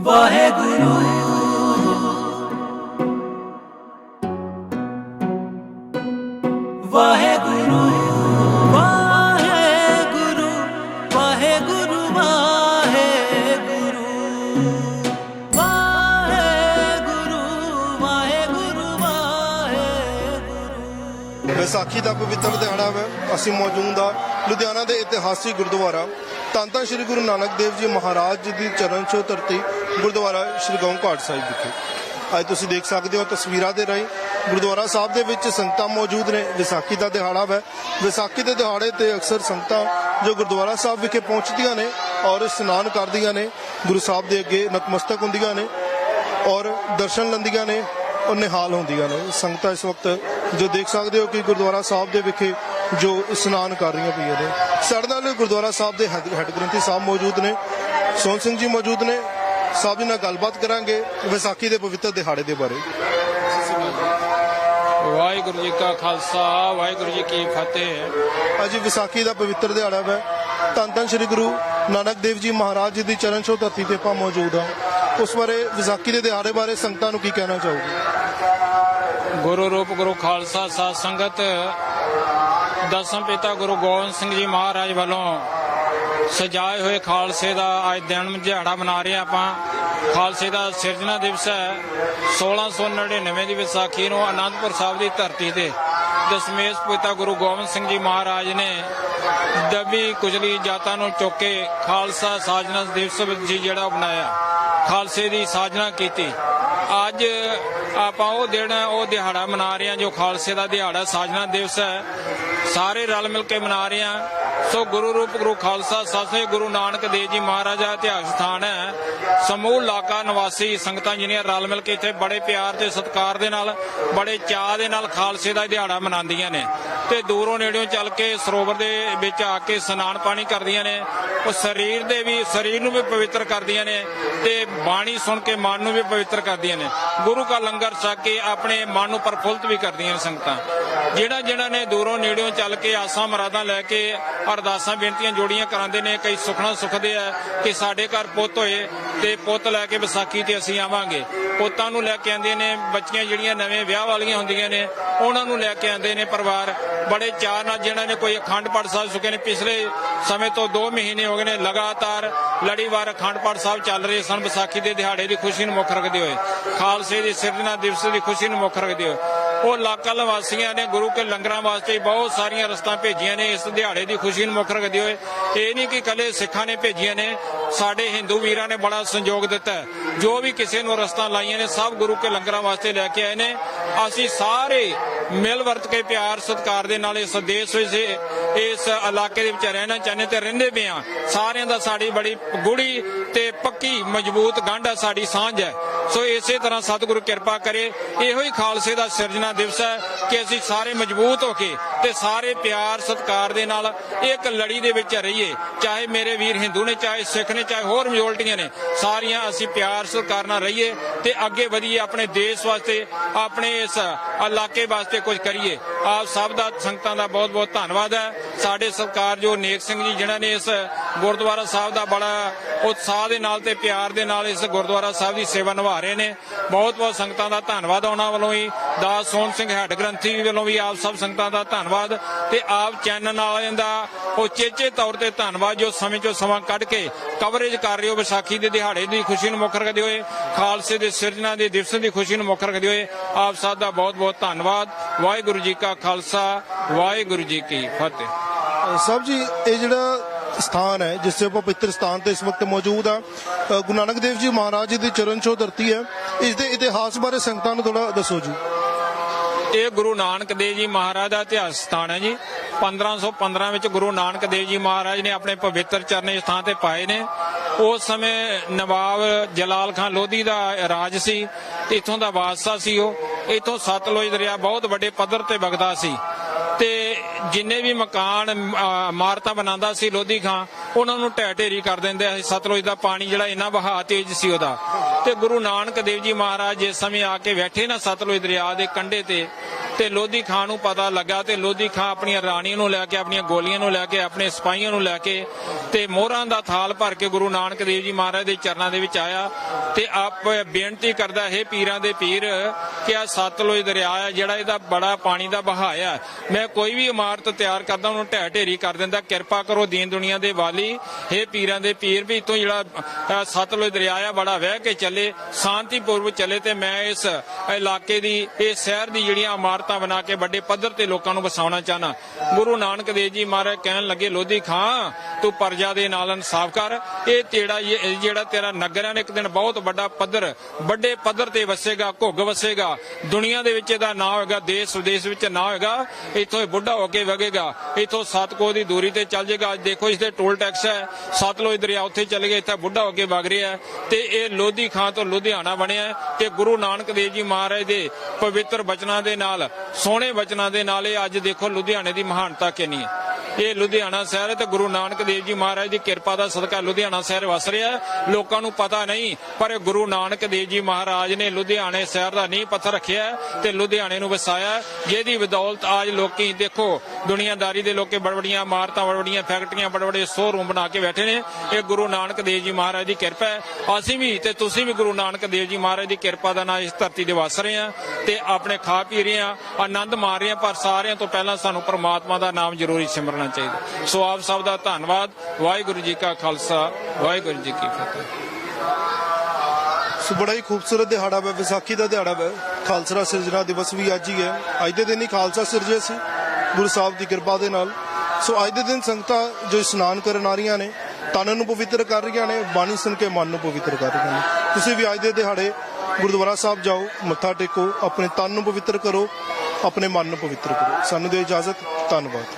ਵਾਹਿਗੁਰੂ ਵਾਹਿਗੁਰੂ ਵਾਹਿਗੁਰੂ ਵਾਹਿਗੁਰੂ। ਵਾਹਿਗੁਰੂ ਵਾਹਿਗੁਰੂ ਵਾਹਿਗੁਰੂ ਵਾਹਿਗੁਰੂ ਵਿਸਾਖੀ ਦਾ ਪਵਿੱਤਰ ਦਿਹਾੜਾ ਹੈ ਅਸੀਂ ਮੌਜੂਦ ਆ ਲੁਧਿਆਣਾ ਦੇ ਇਤਿਹਾਸਿਕ ਗੁਰਦੁਆਰਾ। ਤਾਂ ਧੰਨ ਸ੍ਰੀ ਗੁਰੂ ਨਾਨਕ ਦੇਵ ਜੀ ਮਹਾਰਾਜ ਜੀ ਦੀ ਚਰਨ ਛੋਹ ਧਰਤੀ ਗੁਰਦੁਆਰਾ ਸ੍ਰੀ ਗਊ ਘਾਟ ਸਾਹਿਬ ਵਿਖੇ। ਅੱਜ ਤੁਸੀਂ ਦੇਖ ਸਕਦੇ ਹੋ ਤਸਵੀਰਾਂ ਦੇ ਰਾਹੀਂ ਗੁਰਦੁਆਰਾ ਸਾਹਿਬ ਦੇ ਵਿੱਚ ਸੰਗਤਾਂ ਮੌਜੂਦ ਨੇ। ਵਿਸਾਖੀ ਦਾ ਦਿਹਾੜਾ ਹੈ। ਵਿਸਾਖੀ ਦੇ ਦਿਹਾੜੇ ਤੇ ਅਕਸਰ ਸੰਗਤਾਂ ਜੋ ਗੁਰਦੁਆਰਾ ਸਾਹਿਬ ਵਿਖੇ ਪਹੁੰਚਦੀਆਂ ਨੇ ਔਰ ਇਸ਼ਨਾਨ ਕਰਦੀਆਂ ਨੇ, ਗੁਰੂ ਸਾਹਿਬ ਦੇ ਅੱਗੇ ਨਤਮਸਤਕ ਹੁੰਦੀਆਂ ਨੇ ਔਰ ਦਰਸ਼ਨ ਲੈਂਦੀਆਂ ਨੇ ਔਰ ਨਿਹਾਲ ਹੁੰਦੀਆਂ ਨੇ। ਸੰਗਤਾਂ ਇਸ ਵਕਤ ਜੋ ਦੇਖ ਸਕਦੇ ਹੋ ਕਿ ਗੁਰਦੁਆਰਾ ਸਾਹਿਬ ਦੇ ਵਿਖੇ ਜੋ ਇਸ਼ਨਾਨ ਕਰ ਰਹੀਆਂ ਪਈਆਂ ਨੇ। ਸਾਡੇ ਨਾਲ ਗੁਰਦੁਆਰਾ ਸਾਹਿਬ ਦੇ ਹੈੱਡ ਗ੍ਰੰਥੀ ਸਾਹਿਬ ਮੌਜੂਦ ਨੇ ਸੋਹਣ ਸਿੰਘ ਜੀ ਮੌਜੂਦ ਨੇ। ਸਾਹਿਬ ਜੀ ਨਾਲ ਗੱਲਬਾਤ ਕਰਾਂਗੇ ਵਿਸਾਖੀ ਦੇ ਪਵਿੱਤਰ ਦਿਹਾੜੇ ਦੇ ਬਾਰੇ। ਵਾਹਿਗੁਰੂ ਜੀ ਕਾ ਖਾਲਸਾ ਵਾਹਿਗੁਰੂ ਜੀ ਕੀ ਫਤਿਹ। ਅੱਜ ਵਿਸਾਖੀ ਦਾ ਪਵਿੱਤਰ ਦਿਹਾੜਾ ਹੈ ਧੰਨ ਧੰਨ ਸ੍ਰੀ ਗੁਰੂ ਨਾਨਕ ਦੇਵ ਜੀ ਮਹਾਰਾਜ ਜੀ ਦੀ ਚਰਨ ਛੋਹ ਧਰਤੀ ਤੇ ਆਪਾਂ ਮੌਜੂਦ ਹਾਂ। ਉਸ ਬਾਰੇ ਵਿਸਾਖੀ ਦੇ ਦਿਹਾੜੇ ਬਾਰੇ ਸੰਗਤਾਂ ਨੂੰ ਕੀ ਕਹਿਣਾ ਚਾਹੋਗੇ? ਗੁਰੂ ਰੂਪ ਗੁਰੂ ਖਾਲਸਾ ਸਾਧ ਸੰਗਤ ਦਸਮ ਪਿਤਾ ਗੁਰੂ ਗੋਬਿੰਦ ਸਿੰਘ ਜੀ ਮਹਾਰਾਜ ਵੱਲੋਂ ਸਜਾਏ ਹੋਏ ਖਾਲਸੇ ਦਾ ਅੱਜ ਦਿਨ ਦਿਹਾੜਾ ਮਨਾ ਰਹੇ ਆਪਾਂ। ਖਾਲਸੇ ਦਾ ਸਿਰਜਣਾ ਦਿਵਸ ਹੈ। 1699 ਦੀ ਵਿਸਾਖੀ ਨੂੰ ਆਨੰਦਪੁਰ ਸਾਹਿਬ ਦੀ ਧਰਤੀ ਤੇ ਦਸਮੇਸ਼ ਪਿਤਾ ਗੁਰੂ ਗੋਬਿੰਦ ਸਿੰਘ ਜੀ ਮਹਾਰਾਜ ਨੇ ਦਬੀ ਕੁਚਲੀ ਜਾਤਾਂ ਨੂੰ ਚੁੱਕ ਕੇ ਖਾਲਸਾ ਸਾਜਨਾ ਦਿਵਸ ਜੀ ਜਿਹੜਾ ਉਹ ਬਣਾਇਆ ਖਾਲਸੇ ਦੀ ਸਾਜਨਾ ਕੀਤੀ। ਅੱਜ ਆਪਾਂ ਉਹ ਦਿਨ, ਉਹ ਦਿਹਾੜਾ ਮਨਾ ਰਹੇ ਹਾਂ ਜੋ ਖਾਲਸੇ ਦਾ ਦਿਹਾੜਾ ਸਾਜਨਾ ਦਿਵਸ ਹੈ। ਸਾਰੇ ਰਲ ਮਿਲ ਕੇ ਮਨਾ ਰਹੇ ਹਾਂ। ਸੋ ਗੁਰੂ ਰੂਪ, ਗੁਰੂ ਖਾਲਸਾ ਸਾਸੇ ਗੁਰੂ ਨਾਨਕ ਦੇਵ ਜੀ ਮਹਾਰਾਜ ਦਾ ਇਤਿਹਾਸ ਸਥਾਨ ਹੈ। ਸਮੂਹ ਇਲਾਕਾ ਨਿਵਾਸੀ ਸੰਗਤਾਂ ਜਿਹੜੀਆਂ ਰਲ ਮਿਲ ਕੇ ਇੱਥੇ ਬੜੇ ਪਿਆਰ ਤੇ ਸਤਿਕਾਰ ਦੇ ਨਾਲ, ਬੜੇ ਚਾਅ ਦੇ ਨਾਲ ਖਾਲਸੇ ਦਾ ਦਿਹਾੜਾ ਮਨਾਉਂਦੀਆਂ ਨੇ। ਤੇ ਦੂਰੋਂ ਨੇੜਿਓਂ ਚੱਲ ਕੇ ਸਰੋਵਰ ਦੇ ਵਿੱਚ ਆ ਕੇ ਇਸ਼ਨਾਨ ਪਾਣੀ ਕਰਦੀਆਂ ਨੇ। ਉਹ ਸਰੀਰ ਦੇ ਵੀ, ਸਰੀਰ ਨੂੰ ਵੀ ਪਵਿੱਤਰ ਕਰਦੀਆਂ ਨੇ ਤੇ ਬਾਣੀ ਸੁਣ ਕੇ ਮਨ ਨੂੰ ਵੀ ਪਵਿੱਤਰ ਕਰਦੀਆਂ ਨੇ। ਗੁਰੂ ਕਾ ਲੰਗਰ ਛਕ ਕੇ ਆਪਣੇ ਮਨ ਨੂੰ ਪ੍ਰਫੁੱਲਤ ਵੀ ਕਰਦੀਆਂ ਨੇ ਸੰਗਤਾਂ। ਜਿਹੜਾ ਜਿਹੜਾ ਨੇ ਦੂਰੋਂ ਨੇੜਿਓਂ ਚੱਲ ਕੇ ਆਸਾਂ ਮਰਾਦਾਂ ਲੈ ਕੇ ਅਰਦਾਸਾਂ ਬੇਨਤੀਆਂ ਜੋੜੀਆਂ ਕਰਾਉਂਦੇ ਨੇ ਕਈ ਸੁਖਣਾ ਸੁਖਦੇ ਆ ਕਿ ਸਾਡੇ ਘਰ ਪੁੱਤ ਹੋਏ ਤੇ ਪੁੱਤ ਲੈ ਕੇ ਵਿਸਾਖੀ ਤੇ ਅਸੀਂ ਆਵਾਂਗੇ। ਪੁੱਤਾਂ ਨੂੰ ਲੈ ਕੇ ਆਉਂਦੇ ਨੇ, ਬੱਚੀਆਂ ਜਿਹੜੀਆਂ ਨਵੇਂ ਵਿਆਹ ਵਾਲੀਆਂ ਹੁੰਦੀਆਂ ਨੇ, ਉਹਨਾਂ ਨੂੰ ਲੈ ਕੇ ਆਉਂਦੇ ਨੇ ਪਰਿਵਾਰ। ਬੜੇ ਚਾਰ ਨਾਲ ਜਿਹਨਾਂ ਨੇ ਕੋਈ ਅਖੰਡ ਪਾਠ ਸਾਹਿਬ ਸੁਕੇ ਨੇ, ਪਿਛਲੇ ਸਮੇਂ ਤੋਂ 2 ਮਹੀਨੇ ਹੋ ਗਏ ਨੇ ਲਗਾਤਾਰ ਲੜੀਵਾਰ ਅਖੰਡ ਪਾਠ ਸਾਹਿਬ ਚੱਲ ਰਹੇ ਸਨ, ਵਿਸਾਖੀ ਦੇ ਦਿਹਾੜੇ ਦੀ ਖੁਸ਼ੀ ਨੂੰ ਮੁੱਖ ਰੱਖਦੇ ਹੋਏ। ਖਾਲਸੇ ਦੀ ਸਿਰਜਣਾ ਦਿਵਸ ਦੀ ਖੁਸ਼ੀ ਨੂੰ ਮੁੱਖ ਰੱਖਦੇ ਹੋਏ। ਉਹ ਇਲਾਕਾ ਨਿਵਾਸੀਆਂ ਨੇ ਗੁਰੂ ਕੇ ਲੰਗਰਾਂ ਵਾਸਤੇ ਬਹੁਤ ਸਾਰੀਆਂ ਰਸਤਾਂ ਭੇਜੀਆਂ ਨੇ, ਇਸ ਦਿਹਾੜੇ ਦੀ ਖੁਸ਼ੀ ਨੂੰ ਮੁੱਖ ਰੱਖਦੇ ਹੋਏ। ਇਹ ਨਹੀਂ ਕਿ ਕੱਲੇ ਸਿੱਖਾਂ ਨੇ ਭੇਜੀਆਂ ਨੇ, ਸਾਡੇ ਹਿੰਦੂ ਵੀਰਾਂ ਨੇ ਬੜਾ ਸੰਯੋਗ ਦਿੱਤਾ ਜੋ ਵੀ ਕਿਸੇ ਨੂੰ ਰਸਤਾ ਲਾਈਆਂ ਨੇ, ਸਭ ਗੁਰੂ ਕੇ ਲੰਗਰਾਂ ਵਾਸਤੇ ਲੈ ਕੇ ਆਏ ਨੇ। ਅਸੀਂ ਸਾਰੇ ਮਿਲ ਵਰਤ ਕੇ ਪਿਆਰ, ਸਤਿਕਾਰ ਦੇ ਨਾਲ ਇਸ ਦੇਸ਼ ਵਿੱਚ, ਇਸ ਇਲਾਕੇ ਦੇ ਵਿੱਚ ਰਹਿਣਾ ਚਾਹੁੰਦੇ ਤੇ ਰਹਿੰਦੇ ਵੀ ਆ ਸਾਰਿਆਂ ਦਾ ਸਾਡੀ ਬੜੀ ਗੁੜੀ ਤੇ ਪੱਕੀ, ਮਜ਼ਬੂਤ ਗੰਢ ਹੈ ਸਾਡੀ ਸਾਂਝ ਹੈ। ਸੋ ਇਸੇ ਤਰ੍ਹਾਂ ਸਤਿਗੁਰੂ ਕਿਰਪਾ ਕਰੇ। ਇਹੋ ਹੀ ਖਾਲਸੇ ਦਾ ਸਿਰਜਣਾ ਦਿਵਸ ਹੈ ਕਿ ਅਸੀਂ ਸਾਰੇ ਮਜ਼ਬੂਤ ਹੋ ਕੇ ਤੇ ਸਾਰੇ ਪਿਆਰ, ਸਤਿਕਾਰ ਦੇ ਨਾਲ ਇੱਕ ਲੜੀ ਦੇ ਵਿੱਚ ਰਹੀਏ। ਚਾਹੇ ਮੇਰੇ ਵੀਰ ਹਿੰਦੂ ਨੇ, ਚਾਹੇ ਸਿੱਖ ਨੇ, ਚਾਹੇ ਹੋਰ ਮੈਜੋਰਟੀਆਂ ਨੇ, ਸਾਰੀਆਂ ਅਸੀਂ ਪਿਆਰ, ਸਤਿਕਾਰ ਨਾਲ ਰਹੀਏ ਤੇ ਅੱਗੇ ਵਧੀਏ ਆਪਣੇ ਦੇਸ਼ ਵਾਸਤੇ, ਆਪਣੇ ਇਸ ਇਲਾਕੇ ਵਾਸਤੇ ਕੁਝ ਕਰੀਏ। ਆਪ ਸਭ ਦਾ ਸੰਗਤਾਂ ਦਾ ਬਹੁਤ ਬਹੁਤ ਧੰਨਵਾਦ ਹੈ। ਸਾਡੇ ਸਰਕਾਰ ਜੋ ਨੇਕ ਸਿੰਘ ਜੀ, ਜਿਨ੍ਹਾਂ ਨੇ ਇਸ ਗੁਰਦੁਆਰਾ ਸਾਹਿਬ ਦਾ ਬੜਾ ਉਤਸ਼ਾਹ ਦੇ ਨਾਲ ਤੇ ਪਿਆਰ ਦੇ ਨਾਲ ਇਸ ਗੁਰਦੁਆਰਾ ਸਾਹਿਬ ਦੀ ਸੇਵਾ ਨਿਭਾ ਰਹੇ ਨੇ। ਬਹੁਤ ਬਹੁਤ ਸੰਗਤਾਂ ਦਾ ਧੰਨਵਾਦ ਉਹਨਾਂ ਵੱਲੋਂ ਹੀ ਦਾਸ ਸੋਹਣ ਸਿੰਘ ਹੈੱਡ ਗ੍ਰੰਥੀ ਵੱਲੋਂ ਵੀ ਆਪ ਸਭ ਸੰਗਤਾਂ ਦਾ ਧੰਨਵਾਦ ਤੇ ਆਪ ਚੈਨਲ ਵਾਲਿਆਂ ਦਾ ਉਚੇਚੇ ਤੌਰ ਤੇ ਧੰਨਵਾਦ ਜੋ ਸਮੇਂ ਚੋਂ ਸਮਾਂ ਕੱਢ ਕੇ ਕਵਰੇਜ ਕਰ ਰਹੇ ਹੋ, ਵਿਸਾਖੀ ਦੇ ਦਿਹਾੜੇ ਦੀ ਖੁਸ਼ੀ ਨੂੰ ਮੁੱਖ ਰੱਖਦੇ ਹੋਏ, ਖਾਲਸੇ ਦੇ ਸਿਰਜਣਾ ਦੇ ਦਿਵਸ ਦੀ ਖੁਸ਼ੀ ਨੂੰ ਮੁੱਖ ਰੱਖਦੇ ਹੋਏ ਆਪ ਸਭ ਦਾ ਬਹੁਤ ਬਹੁਤ ਧੰਨਵਾਦ। ਵਾਹਿਗੁਰੂ ਜੀ ਕਾ ਖਾਲਸਾ, ਵਾਹਿਗੁਰੂ ਜੀ ਕੀ ਫਤਿਹ। ਸਾਹਿਬ ਜੀ, ਇਹ ਜਿਹੜਾ ਸਥਾਨ ਹੈ, ਜਿਸ ਤੇ ਆਪਾਂ ਪਵਿੱਤਰ ਸਥਾਨ ਤੇ ਇਸ ਵਕਤ ਮੌਜੂਦ ਆ ਗੁਰੂ ਨਾਨਕ ਦੇਵ ਜੀ ਮਹਾਰਾਜ ਦੀ ਚਰਨ ਛੋਹ ਧਰਤੀ ਹੈ। ਇਸ ਦੇ ਇਤਿਹਾਸ ਬਾਰੇ ਸੰਗਤਾਂ ਨੂੰ ਥੋੜਾ ਦੱਸੋ ਜੀ। ਇਹ ਗੁਰੂ ਨਾਨਕ ਦੇਵ ਜੀ ਮਹਾਰਾਜ ਦਾ ਇਤਿਹਾਸ ਸਥਾਨ ਹੈ ਜੀ। 1515 ਵਿੱਚ ਗੁਰੂ ਨਾਨਕ ਦੇਵ ਜੀ ਮਹਾਰਾਜ ਨੇ ਆਪਣੇ ਪਵਿੱਤਰ ਚਰਨੇ ਸਥਾਨ ਤੇ ਪਾਏ ਨੇ। ਉਸ ਸਮੇਂ ਨਵਾਬ ਜਲਾਲ ਖਾਨ ਲੋਧੀ ਦਾ ਰਾਜ ਸੀ ਇੱਥੋਂ ਦਾ ਬਾਦਸ਼ਾਹ ਸੀ ਉਹ। ਇੱਥੋਂ ਸਤਲੁਜ ਦਰਿਆ ਬਹੁਤ ਵੱਡੇ ਪੱਧਰ ਤੇ ਵਗਦਾ ਸੀ। ਜਿੰਨੇ ਵੀ ਮਕਾਨ ਇਮਾਰਤਾਂ ਬਣਾਉਂਦਾ ਸੀ ਲੋਧੀ ਖਾਂ, ਉਹਨਾਂ ਨੂੰ ਢਹਿ ਢੇਰੀ ਕਰ ਦਿੰਦੇ ਸੀ ਸਤਲੁਜ ਦਾ ਪਾਣੀ ਜਿਹੜਾ ਇੰਨਾ ਵਹਾਅ ਤੇਜ਼ ਸੀ ਉਹਦਾ। ਤੇ ਗੁਰੂ ਨਾਨਕ ਦੇਵ ਜੀ ਮਹਾਰਾਜ ਜਿਸ ਸਮੇਂ ਆ ਕੇ ਬੈਠੇ ਨਾ ਸਤਲੁਜ ਦਰਿਆ ਦੇ ਕੰਢੇ ਤੇ ਤੇ ਲੋਧੀ ਖਾਂ ਨੂੰ ਪਤਾ ਲੱਗਾ ਤੇ ਲੋਧੀ ਖਾਂ ਆਪਣੀਆਂ ਰਾਣੀਆਂ ਨੂੰ ਲੈ ਕੇ, ਆਪਣੀਆਂ ਗੋਲੀਆਂ ਨੂੰ ਲੈ ਕੇ, ਆਪਣੇ ਸਿਪਾਹੀਆਂ ਨੂੰ ਲੈ ਕੇ ਤੇ ਮੋਹਰਾਂ ਦਾ ਥਾਲ ਭਰ ਕੇ ਗੁਰੂ ਨਾਨਕ ਦੇਵ ਜੀ ਮਹਾਰਾਜ ਦੇ ਚਰਨਾਂ ਦੇ ਵਿੱਚ ਆਇਆ ਤੇ ਆਪ ਬੇਨਤੀ ਕਰਦਾ, ਹੈ ਪੀਰਾਂ ਦੇ ਪੀਰ, ਕਿ ਆ ਸਤਲੁਜ ਦਰਿਆ ਹੈ ਜਿਹੜਾ ਇਹਦਾ ਬੜਾ ਪਾਣੀ ਦਾ ਵਹਾਅ ਹੈ ਮੈਂ ਕੋਈ ਵੀ ਇਮਾਰਤ ਤਿਆਰ ਕਰਦਾ, ਉਹਨੂੰ ਢਹਿ ਢੇਰੀ ਕਰ ਦਿੰਦਾ, ਕਿਰਪਾ ਕਰੋ ਦੀਨ ਦੁਨੀਆ ਦੇ ਵਾਲੀ ਇਹ ਪੀਰਾਂ ਦੇ ਪੀਰ, ਵੀ ਇਤੋਂ ਜਿਹੜਾ ਸਤਲੁਜ ਦਰਿਆ ਆ, ਬੜਾ ਵਹਿ ਕੇ ਚੱਲੇ ਸ਼ਾਂਤੀਪੂਰਵਕ ਚੱਲੇ ਤੇ ਮੈਂ ਇਸ ਇਲਾਕੇ ਦੀ, ਇਸ ਸ਼ਹਿਰ ਦੀ ਜਿਹੜੀਆਂ ਇਮਾਰਤਾਂ ਬਣਾ ਕੇ ਵੱਡੇ ਪੱਧਰ ਤੇ ਲੋਕਾਂ ਨੂੰ ਵਸਾਉਣਾ ਚਾਹਨਾ ਗੁਰੂ ਨਾਨਕ ਦੇਵ ਜੀ ਮਹਾਰਾਜ ਕਹਿਣ ਲੱਗੇ, ਲੋਧੀ ਖਾਂ, ਤੂੰ ਪਰਜਾ ਦੇ ਨਾਲ ਇਨਸਾਫ ਕਰ। ਇਹ ਤੇੜਾ ਜਿਹੜਾ ਤੇਰਾ ਨਗਰ ਹੈ ਇੱਕ ਦਿਨ ਬਹੁਤ ਵੱਡਾ ਪੱਧਰ, ਵੱਡੇ ਪੱਧਰ ਤੇ ਵਸੇਗਾ, ਘੁੱਗ ਵਸੇਗਾ। ਦੁਨੀਆ ਦੇ ਵਿੱਚ ਇਹਦਾ ਨਾਂ ਹੋਏਗਾ, ਦੇਸ਼ ਵਿਦੇਸ਼ ਵਿੱਚ ਨਾਂ ਹੋਏਗਾ। ਇੱਥੋਂ ਇਹ ਬੁੱਢਾ ਹੋ ਕੇ ਵਗੇਗਾ। ਇੱਥੋਂ ਸਤਕੋ ਦੀ ਦੂਰੀ ਤੇ ਚੱਲ ਜਾਏਗਾ ਅੱਜ ਦੇਖੋ ਇਸ ਤੇ ਟੋਲ ਟੈਕਸ ਹੈ। ਸਤਲੁਜ ਦਰਿਆ ਉੱਥੇ ਚੱਲ ਗਿਆ, ਇੱਥੇ ਬੁੱਢਾ ਹੋ ਕੇ ਵਗ ਰਿਹਾ ਤੇ ਇਹ ਲੋਧੀ ਖਾਂ ਤੋਂ ਲੁਧਿਆਣਾ ਬਣਿਆ ਹੈ ਤੇ ਗੁਰੂ ਨਾਨਕ ਦੇਵ ਜੀ ਮਹਾਰਾਜ ਦੇ ਪਵਿੱਤਰ ਬਚਨਾਂ ਦੇ ਨਾਲ, ਸੋਹਣੇ ਬਚਨਾਂ ਦੇ ਨਾਲ ਇਹ ਅੱਜ ਦੇਖੋ ਲੁਧਿਆਣੇ ਦੀ ਮਹਾਨਤਾ ਕਿੰਨੀ ਹੈ। ਇਹ ਲੁਧਿਆਣਾ ਸ਼ਹਿਰ ਹੈ ਤੇ ਗੁਰੂ ਨਾਨਕ ਦੇਵ ਜੀ ਮਹਾਰਾਜ ਦੀ ਕਿਰਪਾ ਦਾ ਸਦਕਾ ਲੁਧਿਆਣਾ ਸ਼ਹਿਰ ਵਸ ਰਿਹਾ ਲੋਕਾਂ ਨੂੰ ਪਤਾ ਨਹੀਂ, ਪਰ ਇਹ ਗੁਰੂ ਨਾਨਕ ਦੇਵ ਜੀ ਮਹਾਰਾਜ ਨੇ ਲੁਧਿਆਣੇ ਸ਼ਹਿਰ ਦਾ ਨੀਂਹ ਪੱਥਰ ਰੱਖਿਆ ਹੈ ਤੇ ਲੁਧਿਆਣੇ ਨੂੰ ਵਸਾਇਆ ਜਿਹਦੀ ਬਦੌਲਤ ਅੱਜ ਲੋਕੀ, ਦੇਖੋ, ਦੁਨੀਆਦਾਰੀ ਦੇ ਲੋਕੇ ਬੜਬੜੀਆਂ ਇਮਾਰਤਾਂ ਬੜਬੜੀਆਂ ਫੈਕਟਰੀਆਂ ਬੜਬੜੇ ਸ਼ੋਰੂਮ ਬਣਾ ਕੇ ਬੈਠੇ ਨੇ। ਇਹ ਗੁਰੂ ਨਾਨਕ ਦੇਵ ਜੀ ਮਹਾਰਾਜ ਦੀ ਕਿਰਪਾ ਹੈ। ਅਸੀਂ ਵੀ ਤੇ ਤੁਸੀਂ ਵੀ ਗੁਰੂ ਨਾਨਕ ਦੇਵ ਜੀ ਮਹਾਰਾਜ ਦੀ ਕਿਰਪਾ ਦਾ ਨਾਲ ਇਸ ਧਰਤੀ ਦੇ ਵਸ ਰਹੇ ਹਾਂ ਤੇ ਆਪਣੇ ਖਾ ਪੀ ਰਹੇ ਹਾਂ, ਆਨੰਦ ਮਾਰ ਰਹੇ ਹਾਂ, ਪਰ ਸਾਰਿਆਂ ਤੋਂ ਪਹਿਲਾਂ ਸਾਨੂੰ ਪਰਮਾਤਮਾ ਦਾ ਨਾਮ ਜ਼ਰੂਰੀ ਸਿਮਰਨਾ ਚਾਹੀਦਾ। ਸੋ ਆਪ ਸਭ ਦਾ ਧੰਨਵਾਦ। ਵਾਹਿਗੁਰੂ ਜੀ ਕਾ ਖਾਲਸਾ, ਵਾਹਿਗੁਰੂ ਜੀ ਕੀ ਫਤਿਹ। ਸੋ ਬੜਾ ਹੀ ਖੂਬਸੂਰਤ ਦਿਹਾੜਾ ਹੈ ਵਿਸਾਖੀ ਦਾ ਦਿਹਾੜਾ ਹੈ ਖਾਲਸਾ ਸਿਰਜਣਾ ਦਿਵਸ ਵੀ ਅੱਜ ਹੀ ਹੈ। ਅੱਜ ਦੇ ਦਿਨ ਹੀ ਖਾਲਸਾ ਸਿਰਜਿਆ ਸੀ, ਗੁਰੂ ਸਾਹਿਬ ਦੀ ਕਿਰਪਾ ਦੇ ਨਾਲ। ਸੋ ਅੱਜ ਦੇ ਦਿਨ ਸੰਗਤਾਂ ਜੋ ਇਸ਼ਨਾਨ ਕਰਨ ਆ ਰਹੀਆਂ ਨੇ, ਤਨ ਨੂੰ ਪਵਿੱਤਰ ਕਰ ਰਹੀਆਂ ਨੇ, ਬਾਣੀ ਸੁਣ ਕੇ ਮਨ ਨੂੰ ਪਵਿੱਤਰ ਕਰ ਰਹੀਆਂ ਨੇ। ਤੁਸੀਂ ਵੀ ਅੱਜ ਦੇ ਦਿਹਾੜੇ ਗੁਰਦੁਆਰਾ ਸਾਹਿਬ ਜਾਓ, ਮੱਥਾ ਟੇਕੋ, ਆਪਣੇ ਤਨ ਨੂੰ ਪਵਿੱਤਰ ਕਰੋ, ਆਪਣੇ ਮਨ ਨੂੰ ਪਵਿੱਤਰ ਕਰੋ। ਸਾਨੂੰ ਦਿਓ ਇਜਾਜ਼ਤ, ਧੰਨਵਾਦ।